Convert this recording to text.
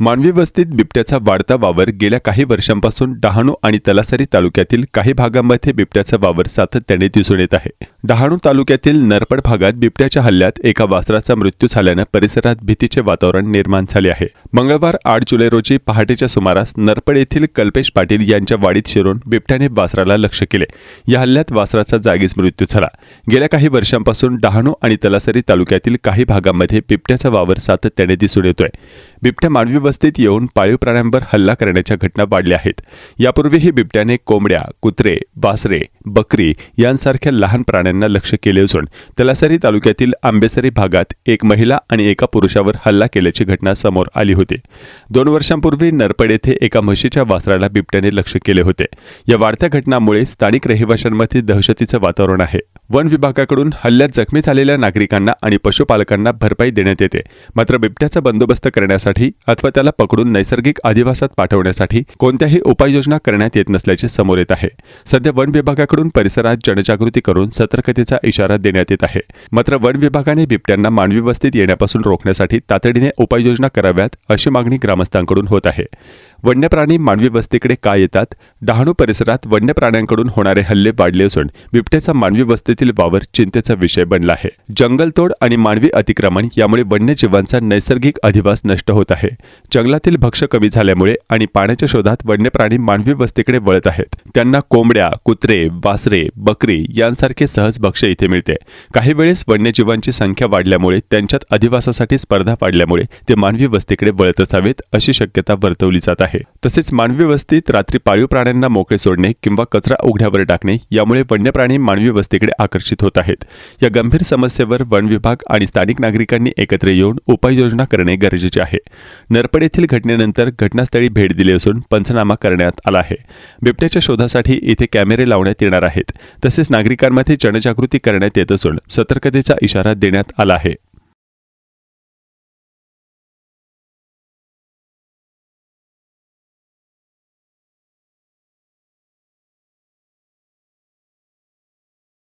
मानवी वस्तीत बिबट्याचा वाढता वावर गेल्या काही वर्षांपासून डहाणू आणि तलासरी तालुक्यातील काही भागांमध्ये बिबट्याचा वावर सातत्याने दिसून येत आहे. डहाणू तालुक्यातील नरपड भागात बिबट्याच्या हल्ल्यात एका वासराचा मृत्यू झाल्यानं परिसरात भीतीचे वातावरण निर्माण झाले आहे. मंगळवार आठ जुलै रोजी पहाटेच्या सुमारास नरपड येथील कल्पेश पाटील यांच्या वाडीत शिरून बिबट्याने वासराला लक्ष केले. या हल्ल्यात वासराचा जागीच मृत्यू झाला. गेल्या काही वर्षांपासून डहाणू आणि तलासरी तालुक्यातील काही भागांमध्ये बिबट्याचा वावर सातत्याने दिसून येतोय. बिबट्या मानवी वस्तीत येऊन पाळीव प्राण्यांवर हल्ला करण्याच्या घटना वाढल्या आहेत. यापूर्वीही बिबट्याने कोंबड्या कुत्रे वासरे बकरी यांसारख्या लहान प्राण्यांना लक्ष केले असून तलासरी तालुक्यातील आंबेसरी भागात एक महिला आणि एका पुरुषावर हल्ला केल्याची घटना समोर आली होती. दोन वर्षांपूर्वी नरपड येथे एका म्हशीच्या वासराला बिबट्याने लक्ष केले होते. या वाढत्या घटनांमुळे स्थानिक रहिवाशांमध्ये दहशतीचं वातावरण आहे. वन विभागाकडून हल्ल्यात जखमी झालेल्या नागरिकांना आणि पशुपालकांना भरपाई देण्यात येते. मात्र बिबट्याचा बंदोबस्त करण्यासाठी अथवा त्याला पकडून नैसर्गिक अधिवासात पाठवण्यासाठी कोणत्याही उपाययोजना करण्यात येत नसल्याचे समोर येत आहे. सध्या वन विभागाकडून परिसरात जनजागृती करून सतर्कतेचा इशारा देण्यात येत आहे. मात्र वन विभागाने बिबट्यांना मानवी वस्तीत येण्यापासून रोखण्यासाठी तातडीने उपाययोजना कराव्यात अशी मागणी ग्रामस्थांकडून होत आहे. वन्य प्राणी मानवी वस्तीकडे का येतात? डहाणू परिसरात वन्य प्राण्यांकडून होणारे हल्ले वाढले असून बिबट्याचा मानवी वस्तीतील वावर चिंतेचा विषय बनला आहे. जंगलतोड आणि मानवी अतिक्रमण यामुळे वन्यजीवांचा नैसर्गिक अधिवास नष्ट होत आहे. जंगलातील भक्ष कमी झाल्यामुळे आणि पाण्याच्या शोधात वन्य प्राणी मानवी वस्तीकडे वळत आहेत. त्यांना कोंबड्या कुत्रे वासरे बकरी यांसारखे सहज भक्ष इथे मिळते. काही वेळेस वन्यजीवांची संख्या वाढल्यामुळे त्यांच्यात अधिवासासाठी स्पर्धा वाढल्यामुळे ते मानवी वस्तीकडे वळत असावेत अशी शक्यता वर्तवली जात आहे. तसेच मानवी वस्तीत रात्री पाळीव प्राण्यांना मोकळे सोडणे किंवा कचरा उघड्यावर टाकणे यामुळे वन्य प्राणी मानवी वस्तीकडे आकर्षित होत आहेत. या गंभीर समस्येवर वन विभाग आणि स्थानिक नागरिकांनी एकत्र येऊन उपाययोजना करणे गरजेचे आहे. नरपड येथील घटनेनंतर घटनास्थळी भेट दिली असून पंचनामा करण्यात आला आहे. बिबट्याच्या शोधासाठी इथे कॅमेरे लावण्यात येणार आहेत. तसेच नागरिकांमध्ये जनजागृती करण्यात येत असून सतर्कतेचा इशारा देण्यात आला आहे.